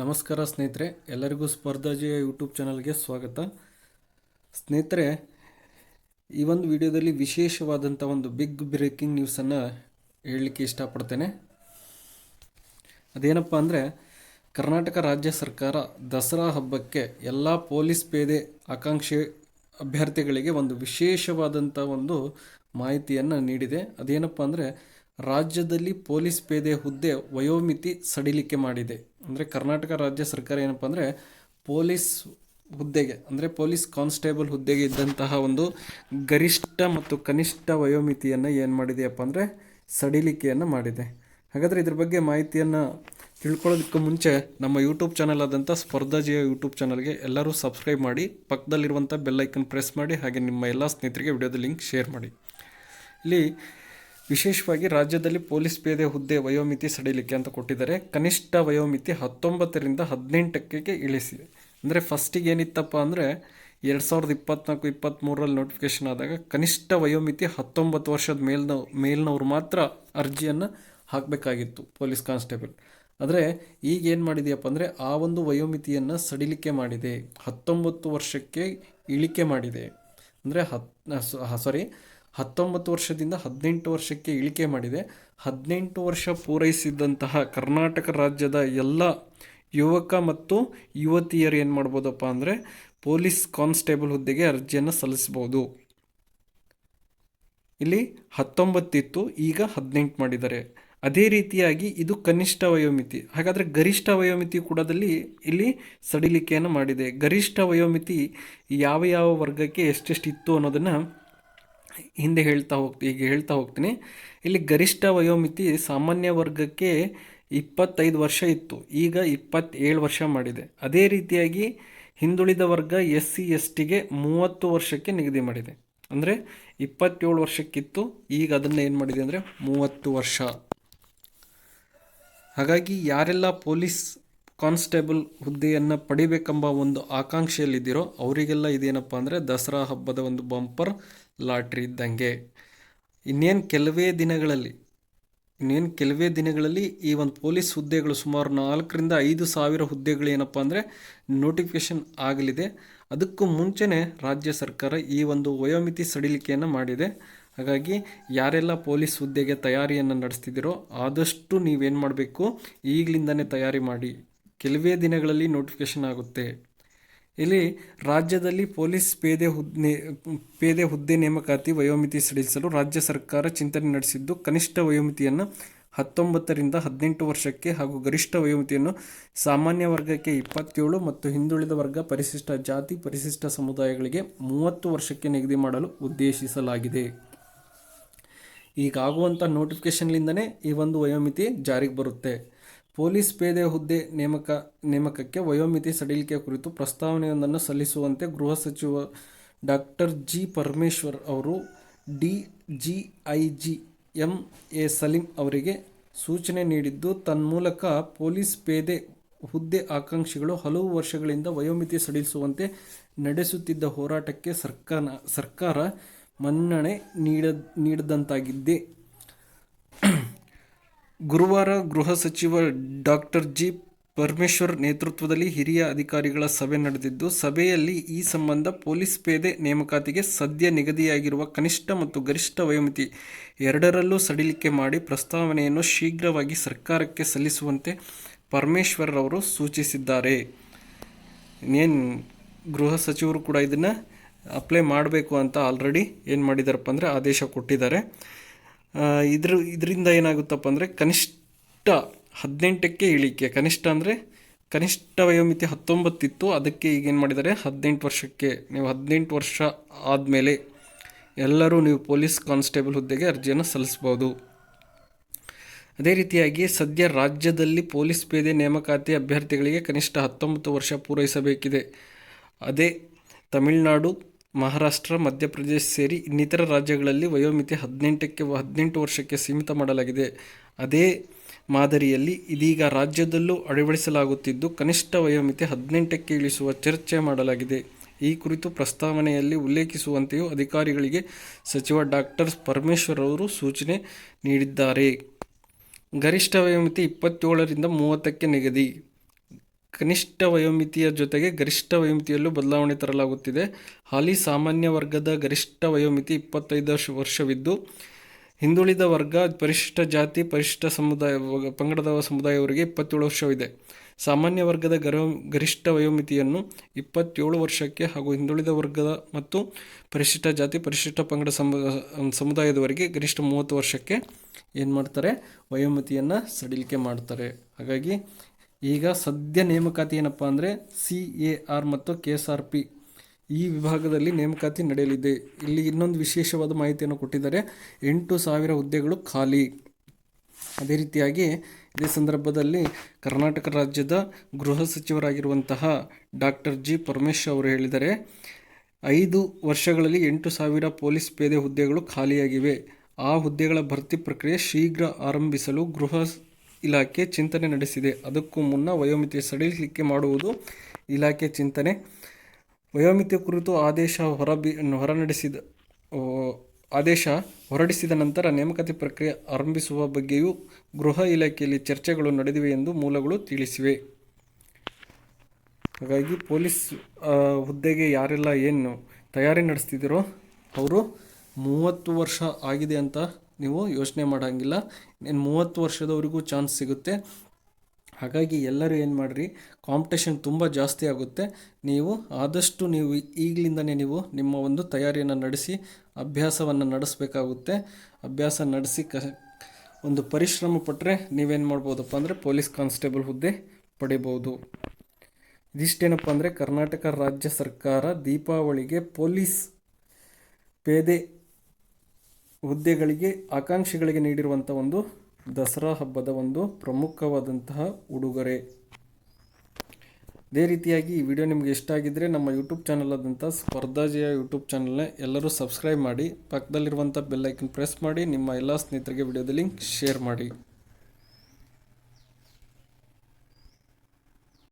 ನಮಸ್ಕಾರ ಸ್ನೇಹಿತರೆ, ಎಲ್ಲರಿಗೂ ಸ್ಪರ್ಧಾಜಿಯ ಯೂಟ್ಯೂಬ್ ಚಾನಲ್ಗೆ ಸ್ವಾಗತ. ಸ್ನೇಹಿತರೆ, ಈ ಒಂದು ವಿಡಿಯೋದಲ್ಲಿ ವಿಶೇಷವಾದಂಥ ಒಂದು ಬಿಗ್ ಬ್ರೇಕಿಂಗ್ ನ್ಯೂಸನ್ನು ಹೇಳಲಿಕ್ಕೆ ಇಷ್ಟಪಡ್ತೇನೆ. ಅದೇನಪ್ಪ ಅಂದರೆ, ಕರ್ನಾಟಕ ರಾಜ್ಯ ಸರ್ಕಾರ ದಸರಾ ಹಬ್ಬಕ್ಕೆ ಎಲ್ಲ ಪೊಲೀಸ್ ಪೇದೆ ಆಕಾಂಕ್ಷಿ ಅಭ್ಯರ್ಥಿಗಳಿಗೆ ಒಂದು ವಿಶೇಷವಾದಂಥ ಒಂದು ಮಾಹಿತಿಯನ್ನು ನೀಡಿದೆ. ಅದೇನಪ್ಪ ಅಂದರೆ ರಾಜ್ಯದಲ್ಲಿ ಪೊಲೀಸ್ ಪೇದೆ ಹುದ್ದೆ ವಯೋಮಿತಿ ಸಡಿಲಿಕೆ ಮಾಡಿದೆ. ಅಂದರೆ ಕರ್ನಾಟಕ ರಾಜ್ಯ ಸರ್ಕಾರ ಏನಪ್ಪ ಅಂದರೆ ಪೊಲೀಸ್ ಹುದ್ದೆಗೆ, ಅಂದರೆ ಪೊಲೀಸ್ ಕಾನ್ಸ್ಟೇಬಲ್ ಹುದ್ದೆಗೆ ಇದ್ದಂತಹ ಒಂದು ಗರಿಷ್ಠ ಮತ್ತು ಕನಿಷ್ಠ ವಯೋಮಿತಿಯನ್ನು ಏನು ಮಾಡಿದೆಯಪ್ಪ ಅಂದರೆ ಸಡಿಲಿಕೆಯನ್ನು ಮಾಡಿದೆ. ಹಾಗಾದರೆ ಇದ್ರ ಬಗ್ಗೆ ಮಾಹಿತಿಯನ್ನು ತಿಳ್ಕೊಳ್ಳೋದಕ್ಕೂ ಮುಂಚೆ ನಮ್ಮ ಯೂಟ್ಯೂಬ್ ಚಾನಲ್ ಆದಂಥ ಸ್ಪರ್ಧಾಜಿಯ ಯೂಟ್ಯೂಬ್ ಚಾನಲ್ಗೆ ಎಲ್ಲರೂ ಸಬ್ಸ್ಕ್ರೈಬ್ ಮಾಡಿ ಪಕ್ಕದಲ್ಲಿರುವಂಥ ಬೆಲ್ಲೈಕನ್ ಪ್ರೆಸ್ ಮಾಡಿ, ಹಾಗೆ ನಿಮ್ಮ ಎಲ್ಲ ಸ್ನೇಹಿತರಿಗೆ ವಿಡಿಯೋದ ಲಿಂಕ್ ಶೇರ್ ಮಾಡಿ. ಇಲ್ಲಿ ವಿಶೇಷವಾಗಿ ರಾಜ್ಯದಲ್ಲಿ ಪೊಲೀಸ್ ಪೇದೆ ಹುದ್ದೆ ವಯೋಮಿತಿ ಸಡಿಲಿಕೆ ಅಂತ ಕೊಟ್ಟಿದ್ದಾರೆ. ಕನಿಷ್ಠ ವಯೋಮಿತಿ ಹತ್ತೊಂಬತ್ತರಿಂದ ಹದಿನೆಂಟಕ್ಕೆ ಇಳಿಸಿದೆ ಅಂದರೆ ಫಸ್ಟಿಗೆ ಏನಿತ್ತಪ್ಪ ಅಂದರೆ ಎರಡು ಸಾವಿರದ ಇಪ್ಪತ್ನಾಲ್ಕು ಇಪ್ಪತ್ತ್ಮೂರರಲ್ಲಿ ನೋಟಿಫಿಕೇಶನ್ ಆದಾಗ ಕನಿಷ್ಠ ವಯೋಮಿತಿ ಹತ್ತೊಂಬತ್ತು ವರ್ಷದ ಮೇಲ್ನ, ಮೇಲ್ನವ್ರು ಮಾತ್ರ ಅರ್ಜಿಯನ್ನು ಹಾಕಬೇಕಾಗಿತ್ತು ಪೊಲೀಸ್ ಕಾನ್ಸ್ಟೇಬಲ್. ಆದರೆ ಈಗ ಏನು ಮಾಡಿದೆಯಪ್ಪ ಅಂದರೆ ಆ ಒಂದು ವಯೋಮಿತಿಯನ್ನು ಸಡಿಲಿಕೆ ಮಾಡಿದೆ. ಹತ್ತೊಂಬತ್ತು ವರ್ಷಕ್ಕೆ ಇಳಿಕೆ ಮಾಡಿದೆ. ಅಂದರೆ ಹತ್ ಸಾರಿ ಹತ್ತೊಂಬತ್ತು ವರ್ಷದಿಂದ ಹದಿನೆಂಟು ವರ್ಷಕ್ಕೆ ಇಳಿಕೆ ಮಾಡಿದೆ. ಹದಿನೆಂಟು ವರ್ಷ ಪೂರೈಸಿದಂತಹ ಕರ್ನಾಟಕ ರಾಜ್ಯದ ಎಲ್ಲ ಯುವಕ ಮತ್ತು ಯುವತಿಯರು ಏನು ಮಾಡ್ಬೋದಪ್ಪ ಅಂದರೆ ಪೊಲೀಸ್ ಕಾನ್ಸ್ಟೇಬಲ್ ಹುದ್ದೆಗೆ ಅರ್ಜಿಯನ್ನು ಸಲ್ಲಿಸ್ಬೋದು. ಇಲ್ಲಿ ಹತ್ತೊಂಬತ್ತಿತ್ತು, ಈಗ ಹದಿನೆಂಟು ಮಾಡಿದ್ದಾರೆ. ಅದೇ ರೀತಿಯಾಗಿ ಇದು ಕನಿಷ್ಠ ವಯೋಮಿತಿ. ಹಾಗಾದರೆ ಗರಿಷ್ಠ ವಯೋಮಿತಿ ಕೂಡದಲ್ಲಿ ಇಲ್ಲಿ ಸಡಿಲಿಕೆಯನ್ನು ಮಾಡಿದೆ. ಗರಿಷ್ಠ ವಯೋಮಿತಿ ಯಾವ ಯಾವ ವರ್ಗಕ್ಕೆ ಎಷ್ಟೆಷ್ಟಿತ್ತು ಅನ್ನೋದನ್ನು ಹಿಂದೆ ಹೇಳ್ತಾ ಹೋಗ್ತೀನಿ ಈಗ ಹೇಳ್ತಾ ಹೋಗ್ತೀನಿ. ಇಲ್ಲಿ ಗರಿಷ್ಠ ವಯೋಮಿತಿ ಸಾಮಾನ್ಯ ವರ್ಗಕ್ಕೆ ಇಪ್ಪತ್ತೈದು ವರ್ಷ ಇತ್ತು. ಈಗ ಇಪ್ಪತ್ತೇಳು ವರ್ಷ ಮಾಡಿದೆ. ಅದೇ ರೀತಿಯಾಗಿ ಹಿಂದುಳಿದ ವರ್ಗ ಎಸ್ ಸಿ ಎಸ್ ಟಿಗೆ ಮೂವತ್ತು ವರ್ಷಕ್ಕೆ ನಿಗದಿ ಮಾಡಿದೆ. ಅಂದರೆ ಇಪ್ಪತ್ತೇಳು ವರ್ಷಕ್ಕಿತ್ತು. ಈಗ ಅದನ್ನು ಏನು ಮಾಡಿದೆ ಅಂದರೆ ಮೂವತ್ತು ವರ್ಷ. ಹಾಗಾಗಿ ಯಾರೆಲ್ಲ ಪೊಲೀಸ್ ಕಾನ್ಸ್ಟೇಬಲ್ ಹುದ್ದೆಯನ್ನು ಪಡಿಬೇಕೆಂಬ ಒಂದು ಆಕಾಂಕ್ಷೆಯಲ್ಲಿದ್ದೀರೋ ಅವರಿಗೆಲ್ಲ ಇದೇನಪ್ಪ ಅಂದರೆ ದಸರಾ ಹಬ್ಬದ ಒಂದು ಬಂಪರ್ ಲಾಟ್ರಿ ಇದ್ದಂಗೆ. ಇನ್ನೇನು ಕೆಲವೇ ದಿನಗಳಲ್ಲಿ, ಇನ್ನೇನು ಕೆಲವೇ ದಿನಗಳಲ್ಲಿ ಈ ಒಂದು ಪೊಲೀಸ್ ಹುದ್ದೆಗಳು ಸುಮಾರು ನಾಲ್ಕರಿಂದ ಐದು ಸಾವಿರ ಹುದ್ದೆಗಳು ಏನಪ್ಪ ಅಂದರೆ ನೋಟಿಫಿಕೇಷನ್ ಆಗಲಿದೆ. ಅದಕ್ಕೂ ಮುಂಚೆನೇ ರಾಜ್ಯ ಸರ್ಕಾರ ಈ ಒಂದು ವಯೋಮಿತಿ ಸಡಿಲಿಕೆಯನ್ನು ಮಾಡಿದೆ. ಹಾಗಾಗಿ ಯಾರೆಲ್ಲ ಪೊಲೀಸ್ ಹುದ್ದೆಗೆ ತಯಾರಿಯನ್ನು ನಡೆಸ್ತಿದ್ದೀರೋ ಆದಷ್ಟು ನೀವೇನು ಮಾಡಬೇಕು, ಈಗಲಿಂದನೇ ತಯಾರಿ ಮಾಡಿ. ಕೆಲವೇ ದಿನಗಳಲ್ಲಿ ನೋಟಿಫಿಕೇಷನ್ ಆಗುತ್ತೆ. ಇಲ್ಲಿ ರಾಜ್ಯದಲ್ಲಿ ಪೊಲೀಸ್ ಪೇದೆ ಹುದ್ದೆ ಪೇದೆ ಹುದ್ದೆ ನೇಮಕಾತಿ ವಯೋಮಿತಿ ಸಡಿಲಿಸಲು ರಾಜ್ಯ ಸರ್ಕಾರ ಚಿಂತನೆ ನಡೆಸಿದ್ದು, ಕನಿಷ್ಠ ವಯೋಮಿತಿಯನ್ನು ಹತ್ತೊಂಬತ್ತರಿಂದ ಹದಿನೆಂಟು ವರ್ಷಕ್ಕೆ ಹಾಗೂ ಗರಿಷ್ಠ ವಯೋಮಿತಿಯನ್ನು ಸಾಮಾನ್ಯ ವರ್ಗಕ್ಕೆ ಇಪ್ಪತ್ತೇಳು ಮತ್ತು ಹಿಂದುಳಿದ ವರ್ಗ ಪರಿಶಿಷ್ಟ ಜಾತಿ, ಪರಿಶಿಷ್ಟ ಸಮುದಾಯಗಳಿಗೆ ಮೂವತ್ತು ವರ್ಷಕ್ಕೆ ನಿಗದಿ ಮಾಡಲು ಉದ್ದೇಶಿಸಲಾಗಿದೆ. ಈಗಾಗುವಂಥ ನೋಟಿಫಿಕೇಷನ್ಲಿಂದನೇ ಈ ಒಂದು ವಯೋಮಿತಿ ಜಾರಿಗೆ ಬರುತ್ತೆ. ಪೊಲೀಸ್ ಪೇದೆ ಹುದ್ದೆ ನೇಮಕ, ನೇಮಕಕ್ಕೆ ವಯೋಮಿತಿ ಸಡಿಲಿಕೆ ಕುರಿತು ಪ್ರಸ್ತಾವನೆಯೊಂದನ್ನು ಸಲ್ಲಿಸುವಂತೆ ಗೃಹ ಸಚಿವ ಡಾಕ್ಟರ್ ಜಿ ಪರಮೇಶ್ವರ್ ಅವರು D G I G M A Saleem ಅವರಿಗೆ ಸೂಚನೆ ನೀಡಿದ್ದು, ತನ್ಮೂಲಕ ಪೊಲೀಸ್ ಪೇದೆ ಹುದ್ದೆ ಆಕಾಂಕ್ಷಿಗಳು ಹಲವು ವರ್ಷಗಳಿಂದ ವಯೋಮಿತಿ ಸಡಿಲಿಸುವಂತೆ ನಡೆಸುತ್ತಿದ್ದ ಹೋರಾಟಕ್ಕೆ ಸರ್ಕಾರ ಸರ್ಕಾರ ಮನ್ನಣೆ ನೀಡ ನೀಡಿದಂತಾಗಿದ್ದೆ ಗುರುವಾರ ಗೃಹ ಸಚಿವ ಡಾಕ್ಟರ್ ಜಿ ಪರಮೇಶ್ವರ್ ನೇತೃತ್ವದಲ್ಲಿ ಹಿರಿಯ ಅಧಿಕಾರಿಗಳ ಸಭೆ ನಡೆದಿದ್ದು, ಸಭೆಯಲ್ಲಿ ಈ ಸಂಬಂಧ ಪೊಲೀಸ್ ಪೇದೆ ನೇಮಕಾತಿಗೆ ಸದ್ಯ ನಿಗದಿಯಾಗಿರುವ ಕನಿಷ್ಠ ಮತ್ತು ಗರಿಷ್ಠ ವಯೋಮಿತಿ ಎರಡರಲ್ಲೂ ಸಡಿಲಿಕೆ ಮಾಡಿ ಪ್ರಸ್ತಾವನೆಯನ್ನು ಶೀಘ್ರವಾಗಿ ಸರ್ಕಾರಕ್ಕೆ ಸಲ್ಲಿಸುವಂತೆ ಪರಮೇಶ್ವರ್ ಅವರು ಸೂಚಿಸಿದ್ದಾರೆ. ಇನ್ನೇನು ಗೃಹ ಸಚಿವರು ಕೂಡ ಇದನ್ನು ಅಪ್ಲೈ ಮಾಡಬೇಕು ಅಂತ ಆಲ್ರೆಡಿ ಏನು ಮಾಡಿದಾರಪ್ಪ ಅಂದರೆ ಆದೇಶ ಕೊಟ್ಟಿದ್ದಾರೆ. ಇದ್ರ, ಇದರಿಂದ ಏನಾಗುತ್ತಪ್ಪ ಅಂದರೆ ಕನಿಷ್ಠ ಹದಿನೆಂಟಕ್ಕೆ ಇಳಿಕೆ. ಕನಿಷ್ಠ ಅಂದರೆ ಕನಿಷ್ಠ ವಯೋಮಿತಿ ಹತ್ತೊಂಬತ್ತಿತ್ತು, ಅದಕ್ಕೆ ಈಗ ಏನು ಮಾಡಿದ್ದಾರೆ? ಹದಿನೆಂಟು ವರ್ಷಕ್ಕೆ. ನೀವು ಹದಿನೆಂಟು ವರ್ಷ ಆದಮೇಲೆ ಎಲ್ಲರೂ ನೀವು ಪೊಲೀಸ್ ಕಾನ್ಸ್ಟೇಬಲ್ ಹುದ್ದೆಗೆ ಅರ್ಜಿಯನ್ನು ಸಲ್ಲಿಸ್ಬೋದು. ಅದೇ ರೀತಿಯಾಗಿ ಸದ್ಯ ರಾಜ್ಯದಲ್ಲಿ ಪೊಲೀಸ್ ಪೇದೆ ನೇಮಕಾತಿ ಅಭ್ಯರ್ಥಿಗಳಿಗೆ ಕನಿಷ್ಠ ಹತ್ತೊಂಬತ್ತು ವರ್ಷ ಪೂರೈಸಬೇಕಿದೆ. ಅದೇ ತಮಿಳುನಾಡು ಮಹಾರಾಷ್ಟ್ರ, ಮಧ್ಯಪ್ರದೇಶ ಸೇರಿ ಇನ್ನಿತರ ರಾಜ್ಯಗಳಲ್ಲಿ ವಯೋಮಿತಿ ಹದಿನೆಂಟಕ್ಕೆ ಹದಿನೆಂಟು ವರ್ಷಕ್ಕೆ ಸೀಮಿತ ಮಾಡಲಾಗಿದೆ. ಅದೇ ಮಾದರಿಯಲ್ಲಿ ಇದೀಗ ರಾಜ್ಯದಲ್ಲೂ ಅಳವಡಿಸಲಾಗುತ್ತಿದ್ದು, ಕನಿಷ್ಠ ವಯೋಮಿತಿ ಹದಿನೆಂಟಕ್ಕೆ ಇಳಿಸುವ ಚರ್ಚೆ ಮಾಡಲಾಗಿದೆ. ಈ ಕುರಿತು ಪ್ರಸ್ತಾವನೆಯಲ್ಲಿ ಉಲ್ಲೇಖಿಸುವಂತೆಯೂ ಅಧಿಕಾರಿಗಳಿಗೆ ಸಚಿವ ಡಾಕ್ಟರ್ ಪರಮೇಶ್ವರ್ ಅವರು ಸೂಚನೆ ನೀಡಿದ್ದಾರೆ. ಗರಿಷ್ಠ ವಯೋಮಿತಿ ಇಪ್ಪತ್ತೇಳರಿಂದ ಮೂವತ್ತಕ್ಕೆ ನಿಗದಿ. ಕನಿಷ್ಠ ವಯೋಮಿತಿಯ ಜೊತೆಗೆ ಗರಿಷ್ಠ ವಯೋಮಿತಿಯಲ್ಲೂ ಬದಲಾವಣೆ ತರಲಾಗುತ್ತಿದೆ. ಹಾಲಿ ಸಾಮಾನ್ಯ ವರ್ಗದ ಗರಿಷ್ಠ ವಯೋಮಿತಿ ಇಪ್ಪತ್ತೈದು ವರ್ಷ ವರ್ಷವಿದ್ದು, ಹಿಂದುಳಿದ ವರ್ಗ ಪರಿಶಿಷ್ಟ ಜಾತಿ, ಪರಿಶಿಷ್ಟ ಸಮುದಾಯ, ಪಂಗಡದ ಸಮುದಾಯವರಿಗೆ ಇಪ್ಪತ್ತೇಳು ವರ್ಷವಿದೆ. ಸಾಮಾನ್ಯ ವರ್ಗದ ಗರ, ಗರಿಷ್ಠ ವಯೋಮಿತಿಯನ್ನು ಇಪ್ಪತ್ತೇಳು ವರ್ಷಕ್ಕೆ ಹಾಗೂ ಹಿಂದುಳಿದ ವರ್ಗದ ಮತ್ತು ಪರಿಶಿಷ್ಟ ಜಾತಿ, ಪರಿಶಿಷ್ಟ ಪಂಗಡ ಸಮು, ಸಮುದಾಯದವರಿಗೆ ಗರಿಷ್ಠ ಮೂವತ್ತು ವರ್ಷಕ್ಕೆ ಏನು ಮಾಡ್ತಾರೆ ವಯೋಮಿತಿಯನ್ನು ಸಡಿಲಿಕೆ ಮಾಡ್ತಾರೆ. ಹಾಗಾಗಿ ಈಗ ಸದ್ಯ ನೇಮಕಾತಿ ಏನಪ್ಪ ಅಂದರೆ ಸಿ ಎ ಆರ್ ಮತ್ತು ಕೆ ಎಸ್ ಆರ್ ಪಿ ಈ ವಿಭಾಗದಲ್ಲಿ ನೇಮಕಾತಿ ನಡೆಯಲಿದೆ. ಇಲ್ಲಿ ಇನ್ನೊಂದು ವಿಶೇಷವಾದ ಮಾಹಿತಿಯನ್ನು ಕೊಟ್ಟಿದ್ದಾರೆ. ಎಂಟು ಸಾವಿರ ಹುದ್ದೆಗಳು ಖಾಲಿ. ಅದೇ ರೀತಿಯಾಗಿ ಇದೇ ಸಂದರ್ಭದಲ್ಲಿ ಕರ್ನಾಟಕ ರಾಜ್ಯದ ಗೃಹ ಸಚಿವರಾಗಿರುವಂತಹ ಡಾಕ್ಟರ್ ಜಿ ಪರಮೇಶ್ ಅವರು ಹೇಳಿದ್ದಾರೆ, ಐದು ವರ್ಷಗಳಲ್ಲಿ ಎಂಟು ಸಾವಿರ ಪೊಲೀಸ್ ಪೇದೆ ಹುದ್ದೆಗಳು ಖಾಲಿಯಾಗಿವೆ. ಆ ಹುದ್ದೆಗಳ ಭರ್ತಿ ಪ್ರಕ್ರಿಯೆ ಶೀಘ್ರ ಆರಂಭಿಸಲು ಗೃಹ ಇಲಾಖೆ ಚಿಂತನೆ ನಡೆಸಿದೆ. ಅದಕ್ಕೂ ಮುನ್ನ ವಯೋಮಿತಿ ಸಡಿಲಿಕೆ ಮಾಡುವುದು ಇಲಾಖೆ ಚಿಂತನೆ. ವಯೋಮಿತಿ ಕುರಿತು ಆದೇಶ ಹೊರಬಿ ನಡೆಸಿದ ಆದೇಶ ಹೊರಡಿಸಿದ ನಂತರ ನೇಮಕಾತಿ ಪ್ರಕ್ರಿಯೆ ಆರಂಭಿಸುವ ಬಗ್ಗೆಯೂ ಗೃಹ ಇಲಾಖೆಯಲ್ಲಿ ಚರ್ಚೆಗಳು ನಡೆದಿವೆ ಎಂದು ಮೂಲಗಳು ತಿಳಿಸಿವೆ. ಹಾಗಾಗಿ ಪೊಲೀಸ್ ಹುದ್ದೆಗೆ ಯಾರೆಲ್ಲ ಏನು ತಯಾರಿ ನಡೆಸ್ತಿದ್ದೀರೋ ಅವರು ಮೂವತ್ತು ವರ್ಷ ಆಗಿದೆ ಅಂತ ನೀವು ಯೋಚನೆ ಮಾಡೋಂಗಿಲ್ಲ. ಇನ್ನು ಮೂವತ್ತು ವರ್ಷದವರೆಗೂ ಚಾನ್ಸ್ ಸಿಗುತ್ತೆ. ಹಾಗಾಗಿ ಎಲ್ಲರೂ ಏನು ಮಾಡಿರಿ ಕಾಂಪಿಟೇಷನ್ ತುಂಬ ಜಾಸ್ತಿ ಆಗುತ್ತೆ. ನೀವು ಆದಷ್ಟು ನೀವು ಈಗಲಿಂದನೇ ನೀವು ನಿಮ್ಮ ಒಂದು ತಯಾರಿಯನ್ನು ನಡೆಸಿ, ಅಭ್ಯಾಸವನ್ನು ನಡೆಸಬೇಕಾಗುತ್ತೆ. ಅಭ್ಯಾಸ ನಡೆಸಿ ಕ, ಒಂದು ಪರಿಶ್ರಮ ಪಟ್ಟರೆ ನೀವೇನು ಮಾಡ್ಬೋದಪ್ಪ ಅಂದರೆ ಪೊಲೀಸ್ ಕಾನ್ಸ್ಟೇಬಲ್ ಹುದ್ದೆ ಪಡಿಬೋದು. ಇದಿಷ್ಟೇನಪ್ಪ ಅಂದರೆ ಕರ್ನಾಟಕ ರಾಜ್ಯ ಸರ್ಕಾರ ದೀಪಾವಳಿಗೆ ಪೊಲೀಸ್ ಪೇದೆ ಹುದ್ದೆಗಳಿಗೆ ಆಕಾಂಕ್ಷಿಗಳಿಗೆ ನೀಡಿರುವಂಥ ಒಂದು ದಸರಾ ಹಬ್ಬದ ಒಂದು ಪ್ರಮುಖವಾದಂತಹ ಉಡುಗೊರೆ. ಅದೇ ರೀತಿಯಾಗಿ ಈ ವಿಡಿಯೋ ನಿಮಗೆ ಇಷ್ಟ ಆಗಿದ್ದರೆ ನಮ್ಮ ಯೂಟ್ಯೂಬ್ ಚಾನಲ್ ಆದಂಥ ಸ್ಪರ್ಧಾಜಯ ಯೂಟ್ಯೂಬ್ ಚಾನಲ್ನ ಎಲ್ಲರೂ ಸಬ್ಸ್ಕ್ರೈಬ್ ಮಾಡಿ ಪಕ್ಕದಲ್ಲಿರುವಂಥ ಬೆಲ್ಲೈಕನ್ ಪ್ರೆಸ್ ಮಾಡಿ, ನಿಮ್ಮ ಎಲ್ಲ ಸ್ನೇಹಿತರಿಗೆ ವಿಡಿಯೋದ ಲಿಂಕ್ ಶೇರ್ ಮಾಡಿ.